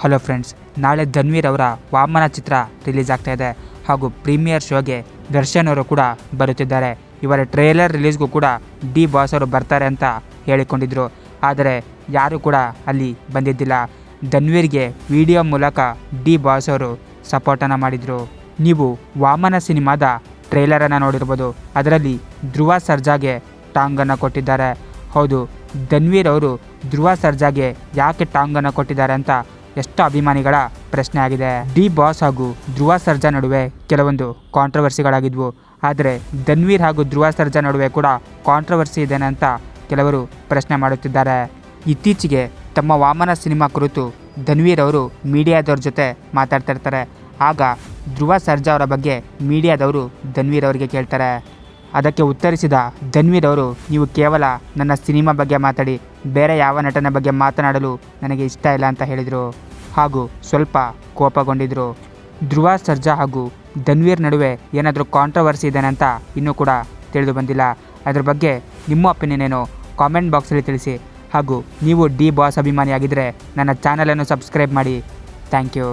Hello friends, ನಾಳೆ ಧನ್ವೀರ್ ಅವರ ವಾಮನ ಚಿತ್ರ release ಆಗ್ತಾ ಇದೆ ಹಾಗೂ ಪ್ರೀಮಿಯರ್ ಶೋಗೆ ದರ್ಶನ್ ಅವರು ಕೂಡ ಬರುತ್ತಿದ್ದಾರೆ. ಇವರ ಟ್ರೇಲರ್ ರಿಲೀಸ್ಗೂ ಕೂಡ ಡಿ ಬಾಸ್ ಅವರು ಬರ್ತಾರೆ ಅಂತ ಹೇಳಿಕೊಂಡಿದ್ರು. ಆದರೆ ಯಾರೂ ಕೂಡ ಅಲ್ಲಿ ಬಂದಿದ್ದಿಲ್ಲ. ಧನ್ವೀರ್ಗೆ ವಿಡಿಯೋ ಮೂಲಕ ಡಿ ಬಾಸ್ ಅವರು ಸಪೋರ್ಟನ್ನು ಮಾಡಿದರು. ನೀವು ವಾಮನ ಸಿನಿಮಾದ ಟ್ರೇಲರನ್ನು ನೋಡಿರ್ಬೋದು. ಅದರಲ್ಲಿ ಧ್ರುವ ಸರ್ಜಾಗೆ ಟಾಂಗನ್ನು ಕೊಟ್ಟಿದ್ದಾರೆ. ಹೌದು, ಧನ್ವೀರ್ ಅವರು ಧ್ರುವ ಸರ್ಜಾಗೆ ಯಾಕೆ ಟಾಂಗನ್ನು ಕೊಟ್ಟಿದ್ದಾರೆ ಅಂತ ಎಷ್ಟು ಅಭಿಮಾನಿಗಳ ಪ್ರಶ್ನೆ ಆಗಿದೆ. ಡಿ ಬಾಸ್ ಹಾಗೂ ಧ್ರುವ ಸರ್ಜಾ ನಡುವೆ ಕೆಲವೊಂದು ಕಾಂಟ್ರವರ್ಸಿಗಳಾಗಿದ್ವು ಆದರೆ ಧನ್ವೀರ್ ಹಾಗೂ ಧ್ರುವ ಸರ್ಜಾ ನಡುವೆ ಕೂಡ ಕಾಂಟ್ರವರ್ಸಿ ಇದೆ ಅಂತ ಕೆಲವರು ಪ್ರಶ್ನೆ ಮಾಡುತ್ತಿದ್ದಾರೆ. ಇತ್ತೀಚೆಗೆ ತಮ್ಮ ವಾಮನ ಸಿನಿಮಾ ಕುರಿತು ಧನ್ವೀರ್ ಅವರು ಮೀಡಿಯಾದವ್ರ ಜೊತೆ ಮಾತಾಡ್ತಾ ಇರ್ತಾರೆ. ಆಗ ಧ್ರುವ ಸರ್ಜಾ ಅವರ ಬಗ್ಗೆ ಮೀಡಿಯಾದವರು ಧನ್ವೀರ್ ಅವರಿಗೆ ಕೇಳ್ತಾರೆ. ಅದಕ್ಕೆ ಉತ್ತರಿಸಿದ ಧನ್ವೀರ್ ಅವರು, ನೀವು ಕೇವಲ ನನ್ನ ಸಿನಿಮಾ ಬಗ್ಗೆ ಮಾತಾಡಿ, ಬೇರೆ ಯಾವ ನಟನ ಬಗ್ಗೆ ಮಾತನಾಡಲು ನನಗೆ ಇಷ್ಟ ಇಲ್ಲ ಅಂತ ಹೇಳಿದರು. ಹಾಗೂ ಸ್ವಲ್ಪ ಕೋಪಗೊಂಡಿದ್ದರು ಧ್ರುವ, ಸರ್ಜಾ ಹಾಗೂ ಧನ್ವೀರ್ ನಡುವೆ ಏನಾದರೂ ಕಾಂಟ್ರವರ್ಸಿ ಇದೆ ಅಂತ ಇನ್ನೂ ಕೂಡ ತಿಳಿದು ಬಂದಿಲ್ಲ. ಅದ್ರ ಬಗ್ಗೆ ನಿಮ್ಮ ಒಪಿನಿಯನ್ ಏನು? ಕಾಮೆಂಟ್ ಬಾಕ್ಸಲ್ಲಿ ತಿಳಿಸಿ. ಹಾಗೂ ನೀವು ಡಿ ಬಾಸ್ ಅಭಿಮಾನಿಯಾಗಿದ್ದರೆ ನನ್ನ ಚಾನಲನ್ನು ಸಬ್ಸ್ಕ್ರೈಬ್ ಮಾಡಿ. Thank you